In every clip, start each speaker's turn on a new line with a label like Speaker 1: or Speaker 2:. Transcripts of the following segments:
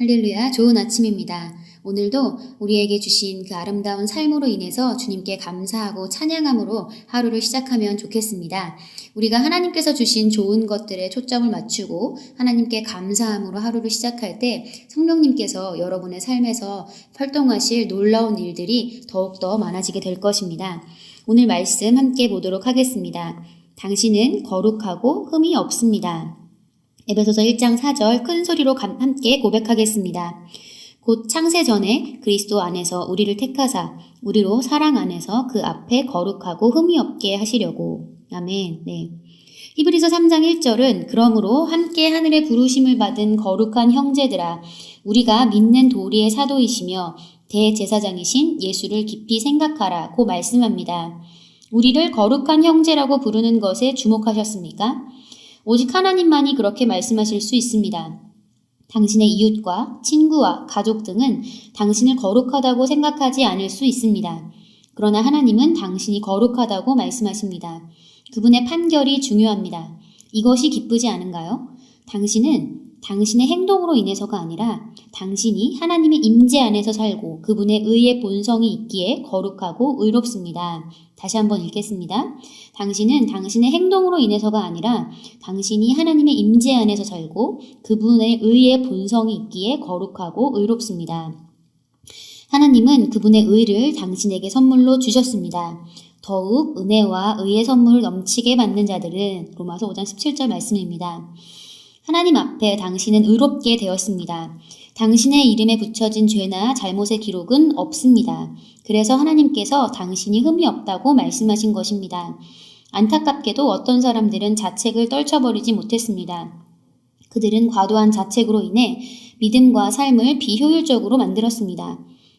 Speaker 1: 할렐루야, 좋은 아침입니다. 오늘도 우리에게 주신 그 아름다운 삶으로 인해서 주님께 감사하고 찬양함으로 하루를 시작하면 좋겠습니다. 우리가 하나님께서 주신 좋은 것들에 초점을 맞추고 하나님께 감사함으로 하루를 시작할 때 성령님께서 여러분의 삶에서 활동하실 놀라운 일들이 더욱더 많아지게 될 것입니다. 오늘 말씀 함께 보도록 하겠습니다. 당신은 거룩하고 흠이 없습니다. 에베소서 1장 4절 큰 소리로 감- 함께 고백하겠습니다. 곧 창세 전에 그리스도 안에서 우리를 택하사 우리로 사랑 안에서 그 앞에 거룩하고 흠이 없게 하시려고. 아멘. 네. 히브리서 3장 1절은 그러므로 함께 하늘의 부르심을 받은 거룩한 형제들아 우리가 믿는 도리의 사도이시며 대제사장이신 예수를 깊이 생각하라고 말씀합니다. 우리를 거룩한 형제라고 부르는 것에 주목하셨습니까? 오직 하나님만이 그렇게 말씀하실 수 있습니다. 당신의 이웃과 친구와 가족 등은 당신을 거룩하다고 생각하지 않을 수 있습니다. 그러나 하나님은 당신이 거룩하다고 말씀하십니다. 그분의 판결이 중요합니다. 이것이 기쁘지 않은가요? 당신은 당신의 행동으로 인해서가 아니라 당신이 하나님의 임재 안에서 살고 그분의 의의 본성이 있기에 거룩하고 의롭습니다. 다시 한번 읽겠습니다. 당신은 당신의 행동으로 인해서가 아니라 당신이 하나님의 임재 안에서 살고 그분의 의의 본성이 있기에 거룩하고 의롭습니다. 하나님은 그분의 의를 당신에게 선물로 주셨습니다. 더욱 은혜와 의의 선물을 넘치게 받는 자들은 로마서 5장 17절 말씀입니다. 하나님 앞에 당신은 의롭게 되었습니다. 당신의 이름에 붙여진 죄나 잘못의 기록은 없습니다. 그래서 하나님께서 당신이 흠이 없다고 말씀하신 것입니다. 안타깝게도 어떤 사람들은 자책을 떨쳐버리지 못했습니다. 그들은 과도한 자책으로 인해 믿음과 삶을 비효율적으로 만들었습니다.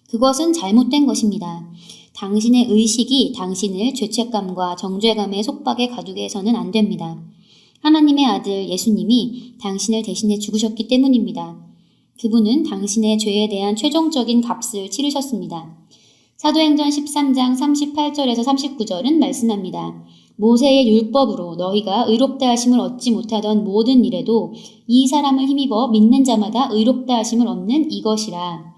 Speaker 1: 그것은 잘못된 것입니다. 당신의 의식이 당신을 죄책감과 정죄감의 속박에 가두게 해서는 안 됩니다. 하나님의 아들 예수님이 당신을 대신해 죽으셨기 때문입니다. 그분은 당신의 죄에 대한 최종적인 값을 치르셨습니다. 사도행전 13장 38절에서 39절은 말씀합니다. 모세의 율법으로 너희가 의롭다 하심을 얻지 못하던 모든 일에도 이 사람을 힘입어 믿는 자마다 의롭다 하심을 얻는 이것이라.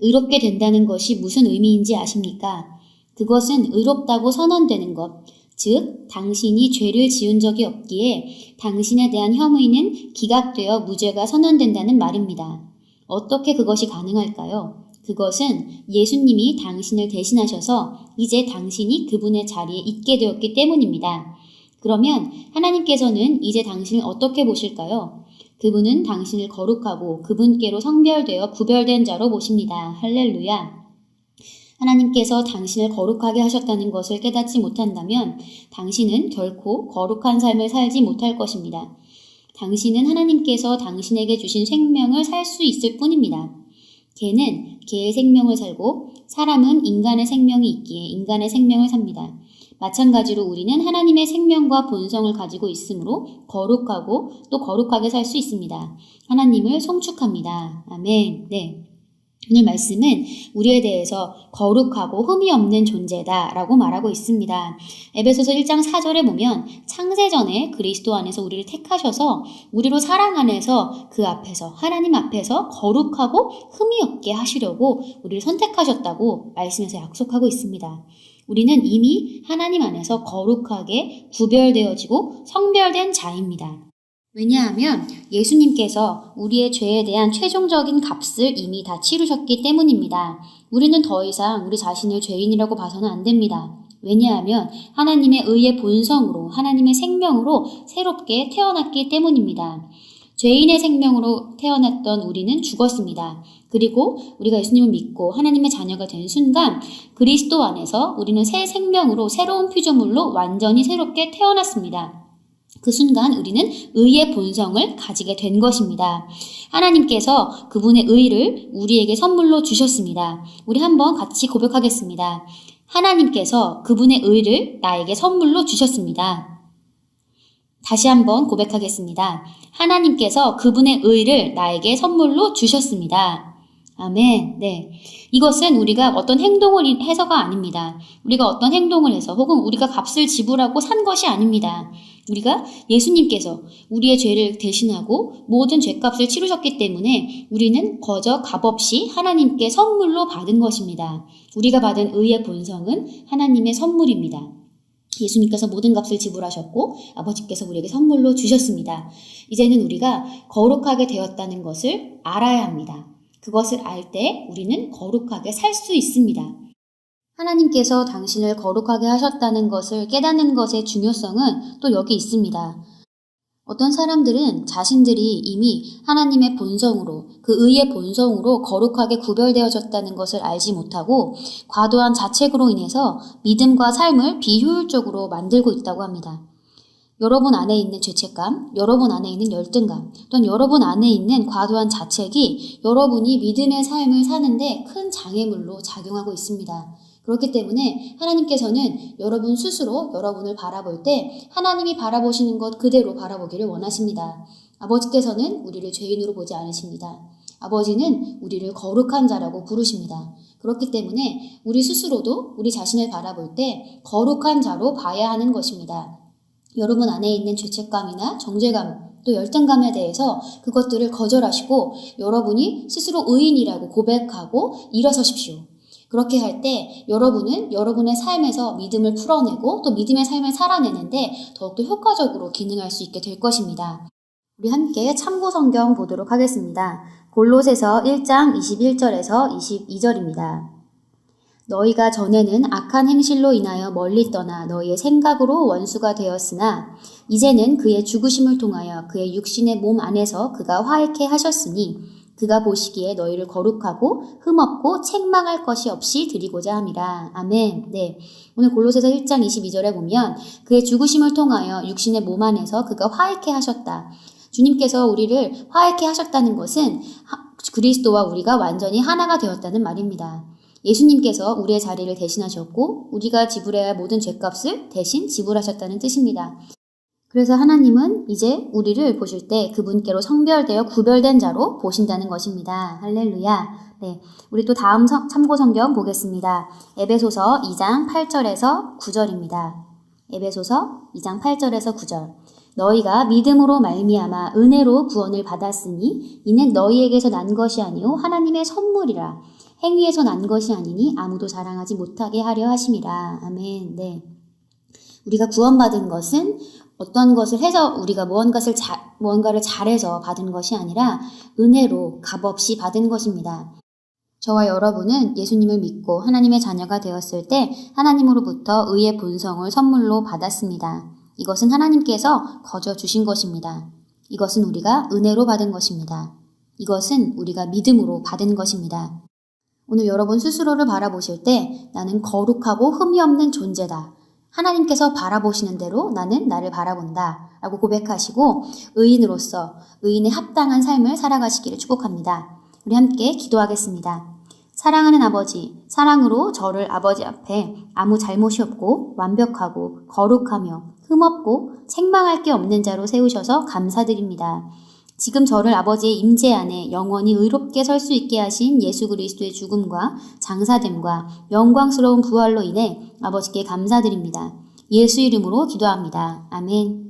Speaker 1: 의롭게 된다는 것이 무슨 의미인지 아십니까? 그것은 의롭다고 선언되는 것, 즉, 당신이 죄를 지은 적이 없기에 당신에 대한 혐의는 기각되어 무죄가 선언된다는 말입니다. 어떻게 그것이 가능할까요? 그것은 예수님이 당신을 대신하셔서 이제 당신이 그분의 자리에 있게 되었기 때문입니다. 그러면 하나님께서는 이제 당신을 어떻게 보실까요? 그분은 당신을 거룩하고 그분께로 성별되어 구별된 자로 보십니다. 할렐루야. 하나님께서 당신을 거룩하게 하셨다는 것을 깨닫지 못한다면 당신은 결코 거룩한 삶을 살지 못할 것입니다. 당신은 하나님께서 당신에게 주신 생명을 살 수 있을 뿐입니다. 개는 개의 생명을 살고 사람은 인간의 생명이 있기에 인간의 생명을 삽니다. 마찬가지로 우리는 하나님의 생명과 본성을 가지고 있으므로 거룩하고 또 거룩하게 살 수 있습니다. 하나님을 송축합니다. 아멘. 네. 오늘 말씀은 우리에 대해서 거룩하고 흠이 없는 존재다라고 말하고 있습니다. 에베소서 1장 4절에 보면 창세전에 그리스도 안에서 우리를 택하셔서 우리로 사랑 안에서 그 앞에서 하나님 앞에서 거룩하고 흠이 없게 하시려고 우리를 선택하셨다고 말씀에서 약속하고 있습니다. 우리는 이미 하나님 안에서 거룩하게 구별되어지고 성별된 자입니다. 왜냐하면 예수님께서 우리의 죄에 대한 최종적인 값을 이미 다 치르셨기 때문입니다. 우리는 더 이상 우리 자신을 죄인이라고 봐서는 안 됩니다. 왜냐하면 하나님의 의의 본성으로 하나님의 생명으로 새롭게 태어났기 때문입니다. 죄인의 생명으로 태어났던 우리는 죽었습니다. 그리고 우리가 예수님을 믿고 하나님의 자녀가 된 순간 그리스도 안에서 우리는 새 생명으로 새로운 피조물로 완전히 새롭게 태어났습니다. 그 순간 우리는 의의 본성을 가지게 된 것입니다. 하나님께서 그분의 의를 우리에게 선물로 주셨습니다. 우리 한번 같이 고백하겠습니다. 하나님께서 그분의 의를 나에게 선물로 주셨습니다. 다시 한번 고백하겠습니다. 하나님께서 그분의 의를 나에게 선물로 주셨습니다. 아멘. 네. 이것은 우리가 어떤 행동을 해서가 아닙니다. 우리가 어떤 행동을 해서 혹은 우리가 값을 지불하고 산 것이 아닙니다. 우리가 예수님께서 우리의 죄를 대신하고 모든 죄값을 치르셨기 때문에 우리는 거저 값없이 하나님께 선물로 받은 것입니다. 우리가 받은 의의 본성은 하나님의 선물입니다. 예수님께서 모든 값을 지불하셨고 아버지께서 우리에게 선물로 주셨습니다. 이제는 우리가 거룩하게 되었다는 것을 알아야 합니다. 그것을 알 때 우리는 거룩하게 살 수 있습니다. 하나님께서 당신을 거룩하게 하셨다는 것을 깨닫는 것의 중요성은 또 여기 있습니다. 어떤 사람들은 자신들이 이미 하나님의 본성으로, 그 의의 본성으로 거룩하게 구별되어졌다는 것을 알지 못하고 과도한 자책으로 인해서 믿음과 삶을 비효율적으로 만들고 있다고 합니다. 여러분 안에 있는 죄책감, 여러분 안에 있는 열등감, 또는 여러분 안에 있는 과도한 자책이 여러분이 믿음의 삶을 사는데 큰 장애물로 작용하고 있습니다. 그렇기 때문에 하나님께서는 여러분 스스로 여러분을 바라볼 때 하나님이 바라보시는 것 그대로 바라보기를 원하십니다. 아버지께서는 우리를 죄인으로 보지 않으십니다. 아버지는 우리를 거룩한 자라고 부르십니다. 그렇기 때문에 우리 스스로도 우리 자신을 바라볼 때 거룩한 자로 봐야 하는 것입니다. 여러분 안에 있는 죄책감이나 정죄감, 또 열등감에 대해서 그것들을 거절하시고 여러분이 스스로 의인이라고 고백하고 일어서십시오. 그렇게 할 때 여러분은 여러분의 삶에서 믿음을 풀어내고 또 믿음의 삶을 살아내는데 더욱더 효과적으로 기능할 수 있게 될 것입니다. 우리 함께 참고 성경 보도록 하겠습니다. 골로새서 1장 21절에서 22절입니다. 너희가 전에는 악한 행실로 인하여 멀리 떠나 너희의 생각으로 원수가 되었으나 이제는 그의 죽으심을 통하여 그의 육신의 몸 안에서 그가 화해케 하셨으니 그가 보시기에 너희를 거룩하고 흠없고 책망할 것이 없이 드리고자 함이라. 아멘. 네. 오늘 골로새서 1장 22절에 보면 그의 죽으심을 통하여 육신의 몸 안에서 그가 화해케 하셨다. 주님께서 우리를 화해케 하셨다는 것은 그리스도와 우리가 완전히 하나가 되었다는 말입니다. 예수님께서 우리의 자리를 대신하셨고 우리가 지불해야 할 모든 죄값을 대신 지불하셨다는 뜻입니다. 그래서 하나님은 이제 우리를 보실 때 그분께로 성별되어 구별된 자로 보신다는 것입니다. 할렐루야. 네. 우리 또 다음 참고 성경 보겠습니다. 에베소서 2장 8절에서 9절입니다. 에베소서 2장 8절에서 9절. 너희가 믿음으로 말미암아 은혜로 구원을 받았으니 이는 너희에게서 난 것이 아니요 하나님의 선물이라. 행위에서 난 것이 아니니 아무도 자랑하지 못하게 하려 하심이라. 아멘. 네. 우리가 구원받은 것은 어떤 것을 해서 우리가 무언가를, 자, 무언가를 잘해서 받은 것이 아니라 은혜로 값없이 받은 것입니다. 저와 여러분은 예수님을 믿고 하나님의 자녀가 되었을 때 하나님으로부터 의의 본성을 선물로 받았습니다. 이것은 하나님께서 거저 주신 것입니다. 이것은 우리가 은혜로 받은 것입니다. 이것은 우리가 믿음으로 받은 것입니다. 오늘 여러분 스스로를 바라보실 때 나는 거룩하고 흠이 없는 존재다. 하나님께서 바라보시는 대로 나는 나를 바라본다. 라고 고백하시고 의인으로서 의인의 합당한 삶을 살아가시기를 축복합니다. 우리 함께 기도하겠습니다. 사랑하는 아버지, 사랑으로 저를 아버지 앞에 아무 잘못이 없고 완벽하고 거룩하며 흠없고 책망할 게 없는 자로 세우셔서 감사드립니다. 지금 저를 아버지의 임재 안에 영원히 의롭게 설 수 있게 하신 예수 그리스도의 죽음과 장사됨과 영광스러운 부활로 인해 아버지께 감사드립니다. 예수 이름으로 기도합니다. 아멘.